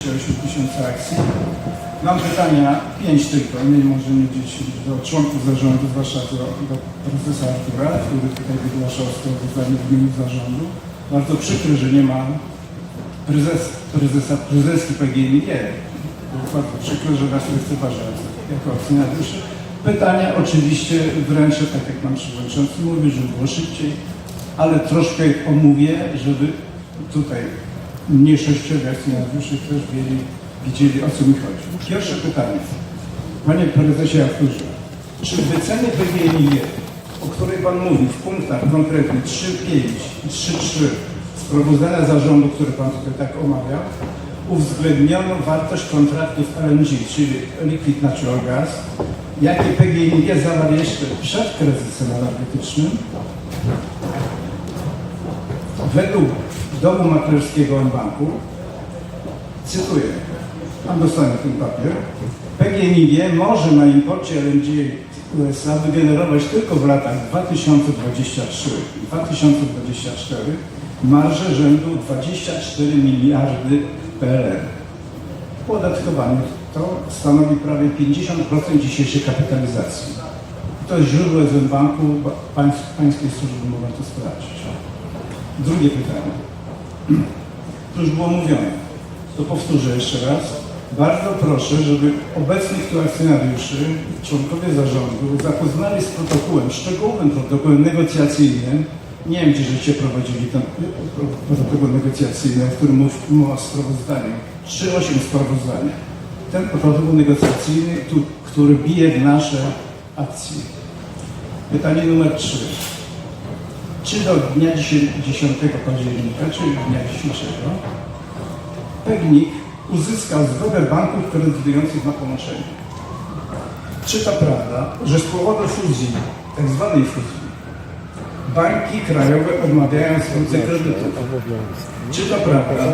8 tysięcy akcji. Mam pytania, pięć tylko, nie może nie dziś do członków zarządu, zwłaszcza do, do profesora Artura, który tutaj wygłaszał sprawozdanie w imieniu zarządu. Bardzo przykro, że nie ma prezes, prezesa, prezeski PGNiG. Bardzo przykro, że nas lekceważa jako akcjonariuszy. Pytania oczywiście wręczę, tak jak pan przewodniczący mówi, żeby było szybciej, ale troszkę omówię, żeby tutaj mniejszościowi akcjonariusze też wiedzieli, widzieli o co mi chodzi. Pierwsze pytanie. Panie prezesie Arturze, czy w wycenie PGNiG, o której pan mówi w punktach konkretnych 3.5 i 3.3 sprawozdania zarządu, które pan tutaj tak omawiał, uwzględniono wartość kontraktów LNG, czyli Liquid Natural Gas, jakie PGNiG zawarł jeszcze przed kryzysem energetycznym, według domu maklerskiego banku, cytuję, pan dostanie ten papier, PGNiG może na imporcie LNG USA wygenerować tylko w latach 2023-2024 marżę rzędu 24 miliardy PLN. Podatkowanie to stanowi prawie 50% dzisiejszej kapitalizacji. To jest źródło z banku Pańskiej służby mogą to sprawdzić. Drugie pytanie. To już było mówione. To powtórzę jeszcze raz. Bardzo proszę, żeby obecnych tu akcjonariuszy, członkowie zarządu zapoznali z protokołem, szczegółowym protokołem negocjacyjnym. Nie wiem, czy żeście prowadzili ten protokół negocjacyjny, o którym mów- mowa w sprawozdaniu. 3-8 sprawozdania. Ten protokół negocjacyjny, tu, który bije w nasze akcje. Pytanie numer 3 czy do dnia 10 10 października, czyli dnia dzisiejszego, PGNiG uzyskał zgodę banków kredytujących na połączenie. Czy to prawda, że z powodu fuzji, tak zwanej fuzji, banki krajowe odmawiają zwrócę kredytów? Czy to prawda,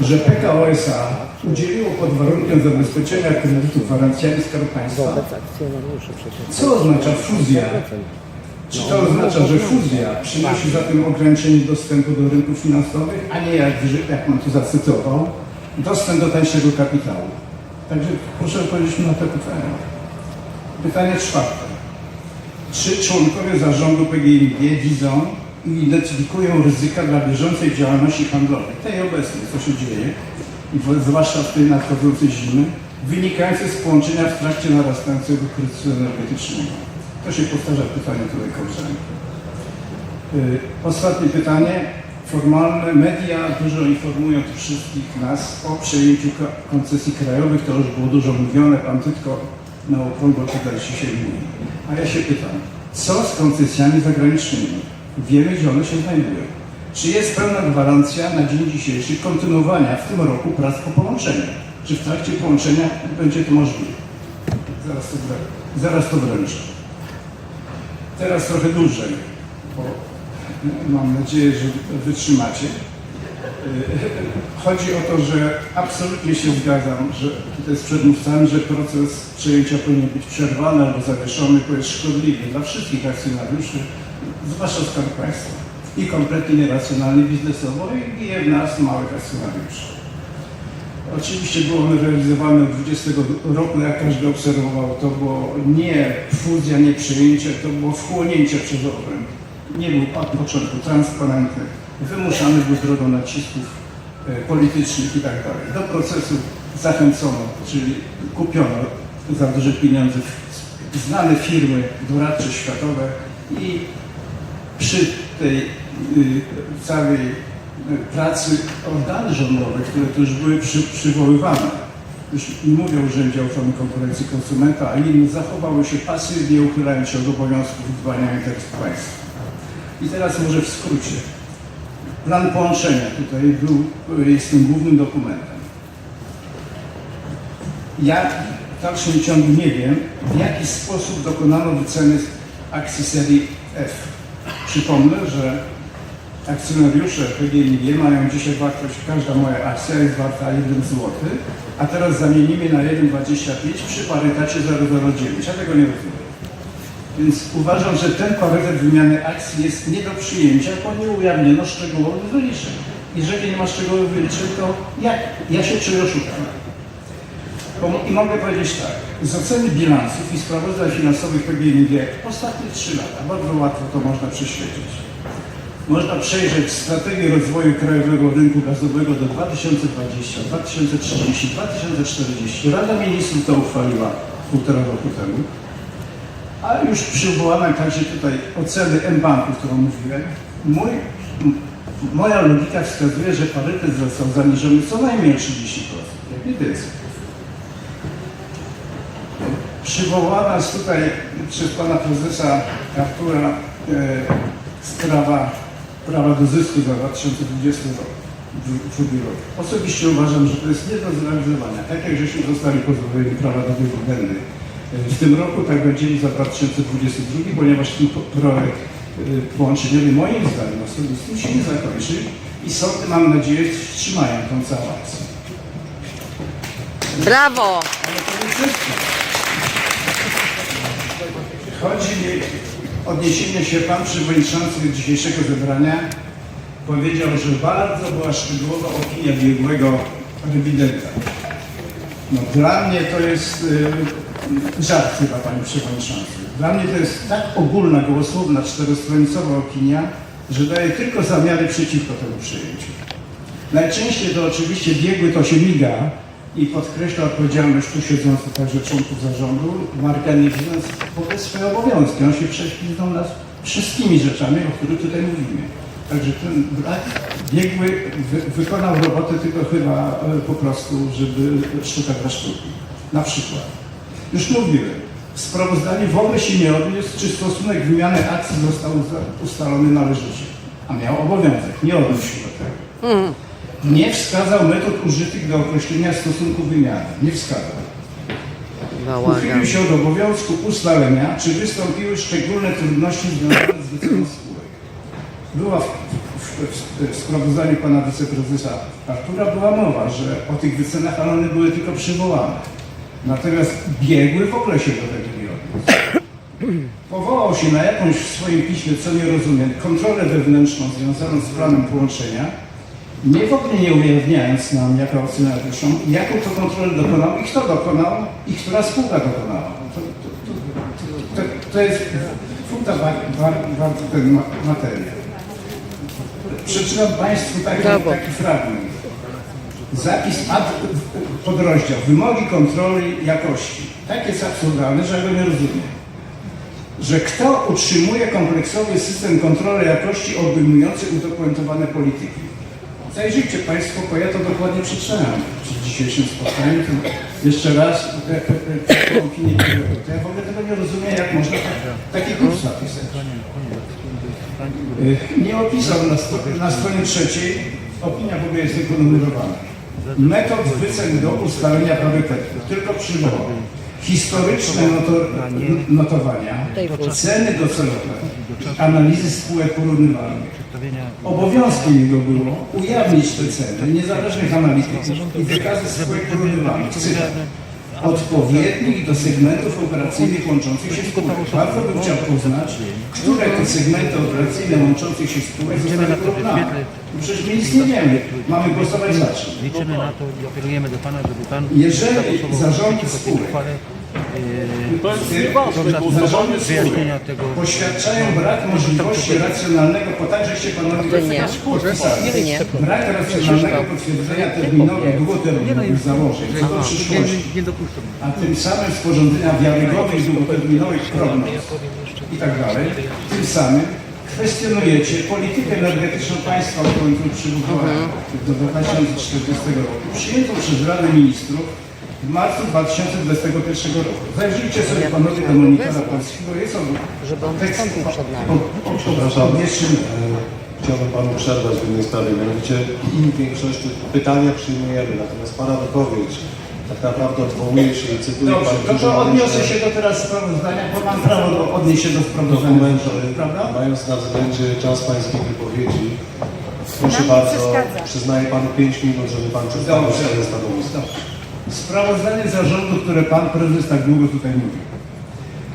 że PKO SA udzieliło pod warunkiem zabezpieczenia kredytu gwarancjami Skarbu Państwa? Co oznacza fuzja? Czy to oznacza, że fuzja przynosi zatem ograniczenie dostępu do rynków finansowych, a nie jak, jak pan tu zacytował, dostęp do tańszego kapitału? Także proszę odpowiedzieć mi na te pytania. Pytanie czwarte. Czy członkowie zarządu PGNiG widzą i identyfikują ryzyka dla bieżącej działalności handlowej, tej obecnej, co się dzieje, zwłaszcza w tej nadchodzącej zimy, wynikające z połączenia w trakcie narastającego kryzysu energetycznego? To się powtarza pytanie tutaj koleżanki. Y, Ostatnie pytanie, formalne. Media dużo informują wszystkich nas o przejęciu ko- koncesji krajowych. To już było dużo mówione, pan tylko na okrągło tutaj dzisiaj mówi. A ja się pytam, co z koncesjami zagranicznymi? Wiemy, gdzie one się znajdują. Czy jest pełna gwarancja na dzień dzisiejszy kontynuowania w tym roku prac po połączeniu? Czy w trakcie połączenia będzie to możliwe? Zaraz to, zaraz to wręczę. Teraz trochę dłużej, bo mam nadzieję, że wytrzymacie. Yy, Chodzi o to, że absolutnie się zgadzam, że tutaj z przedmówcami, że proces przejęcia powinien być przerwany albo zawieszony, bo jest szkodliwy dla wszystkich akcjonariuszy, zwłaszcza Skarb Państwa i kompletnie nieracjonalny biznesowo i w nas małych akcjonariuszy. Oczywiście było ono realizowane od 20 roku, jak każdy obserwował, to było nie fuzja, nie przejęcie, to było wchłonięcie przez Orlen. Nie był od początku transparentny, wymuszany był drogą nacisków e, politycznych i tak dalej. Do procesu zachęcono, czyli kupiono za duże pieniądze znane firmy doradcze światowe i przy tej y, całej pracy organy rządowe, które tu już były przy, przywoływane, już nie mówię o Urzędzie Ochrony Konkurencji Konsumenta, a inne zachowały się pasywnie, uchylając się od obowiązków dbania o interes państwa. I teraz może w skrócie. Plan połączenia tutaj był, jest tym głównym dokumentem. Ja w dalszym ciągu nie wiem, w jaki sposób dokonano wyceny akcji serii F. Przypomnę, że akcjonariusze PGNiG mają dzisiaj wartość, każda moja akcja jest warta 1 zł, a teraz zamienimy na 1,25 przy parytacie 0,09. Ja tego nie rozumiem. Więc uważam, że ten parytet wymiany akcji jest nie do przyjęcia, bo nie ujawniono szczegółowych wyliczeń. Jeżeli nie ma szczegółowych wyliczeń, to jak? Ja się czuję oszukany. I mogę powiedzieć tak, z oceny bilansów i sprawozdań finansowych PGNiG ostatnie 3 lata, bardzo łatwo to można prześledzić. Można przejrzeć strategię rozwoju krajowego rynku gazowego do 2020, 2030, 2040. Rada Ministrów to uchwaliła półtora roku temu. A już przywołane także tutaj oceny M-Banku, którą mówiłem, mój, moja logika wskazuje, że parytet został zaniżony co najmniej o 30%, jak więcej. Przywołana jest tutaj przez pana prezesa Artura e, sprawa prawa do zysku za 2020 rok. Osobiście uważam, że to jest nie do zrealizowania. Tak jak żeśmy zostali pozbawieni prawa do dywidendy e, w tym roku, tak będzie i za 2022, ponieważ ten projekt e, połączeniowy moim zdaniem osobistym się nie zakończy i sądy, mam nadzieję, wstrzymają tą całą akcję. Brawo! Ale to nie wszystko. Chodzi mi odniesienie się pan przewodniczący dzisiejszego zebrania powiedział, że bardzo była szczegółowa opinia biegłego rewidenta. No, dla mnie to jest y, żart chyba, panie przewodniczący. Dla mnie to jest tak ogólna, gołosłowna, czterostronicowa opinia, że daje tylko zamiary przeciwko temu przyjęciu. Najczęściej to oczywiście biegły to się miga i podkreśla odpowiedzialność tu siedzących także członków zarządu, Marka nie widząc w ogóle swoje obowiązki. On się prześliznął nas wszystkimi rzeczami, o których tutaj mówimy. Także ten brak biegły wy, wykonał robotę tylko chyba e, po prostu, żeby sztuka dla sztuki. Na przykład. Już mówiłem, w sprawozdaniu w ogóle się nie odniósł, czy stosunek wymiany akcji został ustalony należycie. A miał obowiązek, nie odniósł się do tego. Nie wskazał metod użytych do określenia stosunku wymiany. Nie wskazał. Uchylił się od obowiązku ustalenia, czy wystąpiły szczególne trudności związane z wyceną spółek. Była w, w, w, w sprawozdaniu pana wiceprezesa Artura była mowa, że o tych wycenach, ale one były tylko przywołane. Natomiast biegły w ogóle się do tego nie odniósł. Powołał się na jakąś w swoim piśmie, co nie rozumiem, kontrolę wewnętrzną związaną z planem połączenia, nie w ogóle nie ujawniając nam, jaka oceniariuszom, jaką to kontrolę dokonał i kto dokonał i która spółka dokonała. To, to, to, to, jest war, warta ten ma, materiał. Przeczytam Państwu taki, taki fragment. Zapis ad, podrozdział. Wymogi kontroli jakości. Tak jest absurdalne, że go nie rozumiem. Że kto utrzymuje kompleksowy system kontroli jakości obejmujący udokumentowane polityki. Zajrzyjcie Państwo, bo ja to dokładnie przeczytałem przy dzisiejszym spotkaniu. To jeszcze raz te, te, te, te opinie. To ja w ogóle tego nie rozumiem, jak można tak- taki kurs napisać. Y, Nie opisał na, sto, na stronie trzeciej, opinia w ogóle jest tylko numerowana. Metod wycen do ustalenia parytetu, tylko przywołał. Historyczne noto, notowania, ceny docelowe, analizy spółek porównywalnych. Obowiązkiem jego było ujawnić te ceny niezależnych analityków i wykazy spółek porównywalnych. Cytat. Odpowiednich do segmentów operacyjnych łączących się spółek. Bardzo bym chciał poznać, które te segmenty operacyjne łączących się spółek zostały porównane. No Przecież my nic nie wiemy. Mamy głosować za czym? Liczymy na to i apelujemy do Pana, żeby Pan Jeżeli zarządy uchwale, Zarządy wyjaśnienia tego. poświadczają brak możliwości racjonalnego, także się panowie. Nie. Brak racjonalnego potwierdzenia terminowych, długoterminowych założeń. Co do przyszłości, Nie dopuszczą. a tym samym sporządzenia wiarygodnych, długoterminowych prognoz i tak dalej. Tym samym kwestionujecie politykę energetyczną państwa w końcu przygotowaną do 2040 roku, przyjętą przez Radę Ministrów w marcu 2021 roku. Zajrzyjcie sobie panowie do monitora polskiego, jest on Żeby on tekst wystąpił przed nami. o- o- Przepraszam. odniesiony. E, Chciałbym Panu przerwać w jednej sprawie, mianowicie w większości pytania przyjmujemy, natomiast Pana wypowiedź tak naprawdę odwołuje się i cytuje Dobrze, Pan no dużo to odniosę się do teraz sprawozdania, bo mam prawo do, odnieść się do sprawozdania, dokumenty, prawda? mając na względzie czas Pańskiej wypowiedzi. Proszę Nam bardzo, przeszkadza. przyznaję Panu 5 minut, żeby Pan przedstawił Dobrze. swoje stanowisko. Sprawozdanie zarządu, które pan prezes tak długo tutaj mówił.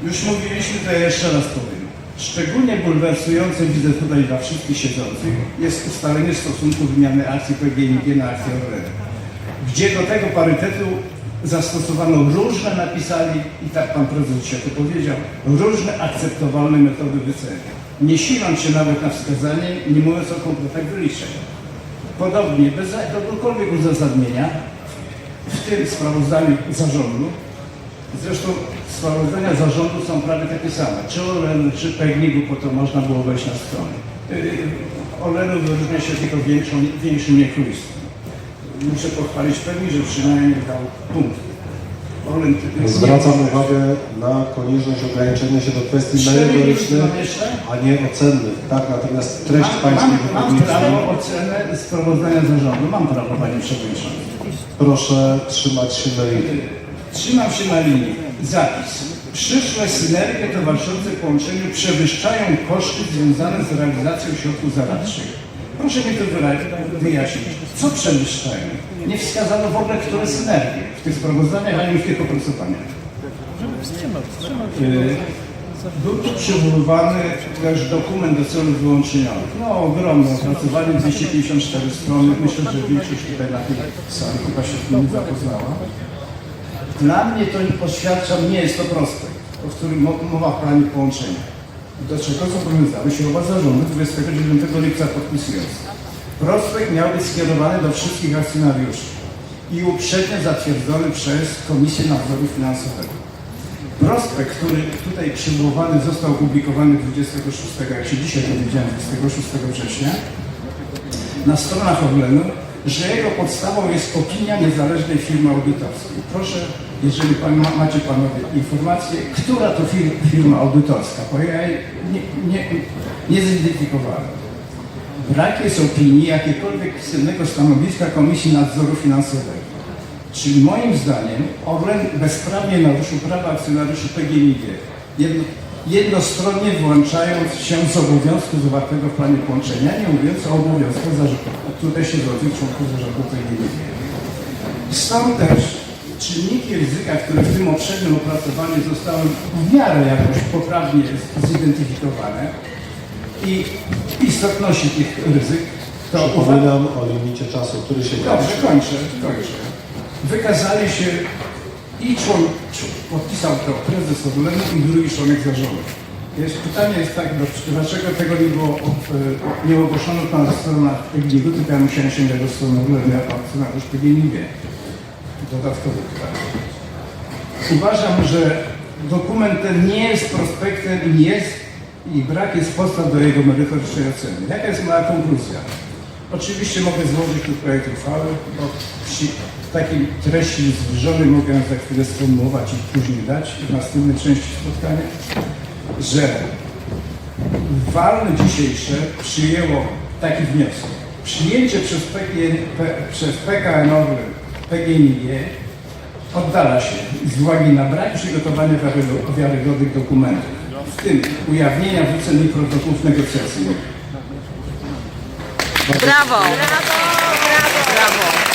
Już mówiliśmy, to ja jeszcze raz powiem. Szczególnie bulwersujące widzę tutaj dla wszystkich siedzących jest ustalenie stosunku wymiany akcji PGNiG na akcję Orlenu, gdzie do tego parytetu zastosowano różne, napisali, i tak pan prezes dzisiaj to powiedział, różne akceptowalne metody wyceny. Nie siląc się nawet na wskazanie, nie mówiąc o konkretach wyliczeń. Podobnie, bez jakiegokolwiek uzasadnienia, w tym sprawozdaniu zarządu, zresztą sprawozdania zarządu są prawie takie same, czy Orlenu, czy PGNiG-u, po to można było wejść na stronę. Yy, Orlenu wyróżnia się tylko większą, większym niechlujstwem. Muszę pochwalić pewnie, że przynajmniej dał punkt. Zwracam uwagę na konieczność ograniczenia się do kwestii merytorycznych, a nie ocennych. Tak, natomiast treść pańskiej mam, mam prawo ocenę sprawozdania zarządu. Mam prawo, Panie Przewodniczący. proszę trzymać się na linii. Trzymam się na linii. Zapis. Przyszłe synergie towarzyszące połączeniu przewyższają koszty związane z realizacją środków zaradczych. Proszę mi to wyjaśnić. Co przewyższają? Nie wskazano w ogóle, które synergie w tych sprawozdaniach, ani w tych opracowaniach. Był tu przywoływany też dokument do celów wyłączeniowych. No ogromny, opracowanie 254 strony. Myślę, że większość tutaj na tej sali chyba się z tym nie zapoznała. Dla mnie to oświadczam, nie jest to prospekt, o którym mo- mowa w planie połączenia. Do czego zobowiązały się oba zarządy 29 lipca podpisując. Prospekt miał być skierowany do wszystkich akcjonariuszy i uprzednio zatwierdzony przez Komisję Nadzoru Finansowego. Prospekt, który tutaj przywoływany został opublikowany 26, jak się dzisiaj dowiedziałem, 26 września, na stronach Orlenu, że jego podstawą jest opinia niezależnej firmy audytorskiej. Proszę, jeżeli pan, ma, macie panowie informację, która to fir, firma audytorska, bo ja jej nie, nie, nie zidentyfikowałem. Brak jest opinii jakiegokolwiek pisemnego stanowiska Komisji Nadzoru Finansowego. Czyli moim zdaniem Orlen bezprawnie naruszył prawa akcjonariuszy PGNiG, jedno, jednostronnie włączając się z obowiązku zawartego w planie połączenia, nie mówiąc o obowiązkach zarządu, tutaj siedzących członków zarządu PGNiG. Stąd też czynniki ryzyka, które w tym poprzednim opracowaniu zostały w miarę jakoś poprawnie zidentyfikowane i istotności tych ryzyk, to Przypominam o limicie czasu, który się. Dobrze, kończę, kończę. Wykazali się i człon, czł- podpisał to prezes Orlenu i drugi członek zarządu. Jest, pytanie jest tak, dlaczego tego nie było e, nie ogłoszono na stronach PGNiG, tylko ja musiałem sięgać do strony Orlenu jako akcjonariusz PGNiG. Dodatkowe pytanie. Uważam, że dokument ten nie jest prospektem i jest i brak jest podstaw do jego merytorycznej oceny. Jaka jest moja konkluzja? Oczywiście mogę złożyć tu projekt uchwały, bo przy takiej treści zbliżonej mogę za chwilę sformułować i później dać w następnej części spotkania, że walne dzisiejsze przyjęło taki wniosek. Przyjęcie przez, PGN, przez PKN Orlen PGNiG oddala się z uwagi na brak przygotowania wiarygo- wiarygodnych dokumentów, w tym ujawnienia wycen i protokołów negocjacyjnych. Brawo! Brawo! Brawo!